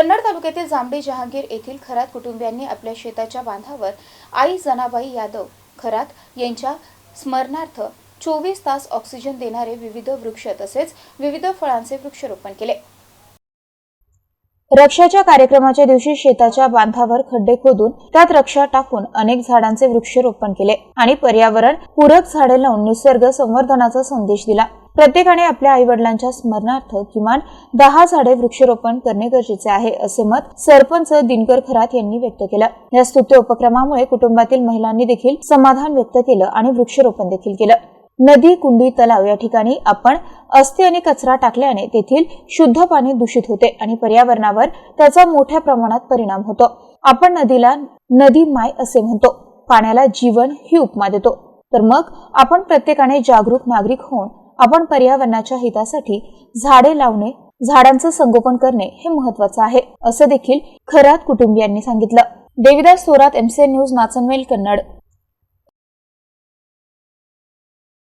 कन्नड तालुक्यातील जांभळी जहांगीर येथील खरात कुटुंबियांनी आपल्या शेताच्या बांधावर आई जनाबाई यादव खरात यांच्या स्मरणार्थ चोवीस तास ऑक्सिजन देणारे विविध वृक्ष तसेच विविध फळांचे वृक्षरोपण केले. रक्षाच्या कार्यक्रमाच्या दिवशी शेताच्या बांधावर खड्डे खोदून त्यात रक्षा टाकून अनेक झाडांचे वृक्षरोपण केले आणि पर्यावरण पूरक झाडे लावून निसर्ग संवर्धनाचा संदेश दिला. प्रत्येकाने आपल्या आई वडिलांच्या स्मरणार्थ किमान दहा झाडे वृक्षारोपण करणे गरजेचे आहे असे मत सरपंच दिनकर खरात यांनी व्यक्त केलं. या स्तुत्य उपक्रमामुळे कुटुंबातील महिलांनी देखील समाधान व्यक्त केलं आणि वृक्षारोपण देखील केलं. नदी कुंडी तलाव या ठिकाणी आपण अस्थि आणि कचरा टाकल्याने तेथील शुद्ध पाणी दूषित होते आणि पर्यावरणावर त्याचा मोठ्या प्रमाणात परिणाम होतो. आपण नदीला नदी माय असे म्हणतो. पाण्याला जीवन ही उपमा देतो. तर मग आपण प्रत्येकाने जागरूक नागरिक होऊन आपण पर्यावरणाच्या हितासाठी झाडे लावणे झाडांचं संगोपन करणे हे महत्वाचं आहे असं देखील खरात कुटुंबियांनी सांगितलं. Devidas Thorat MCN news Nachanvel Kannad.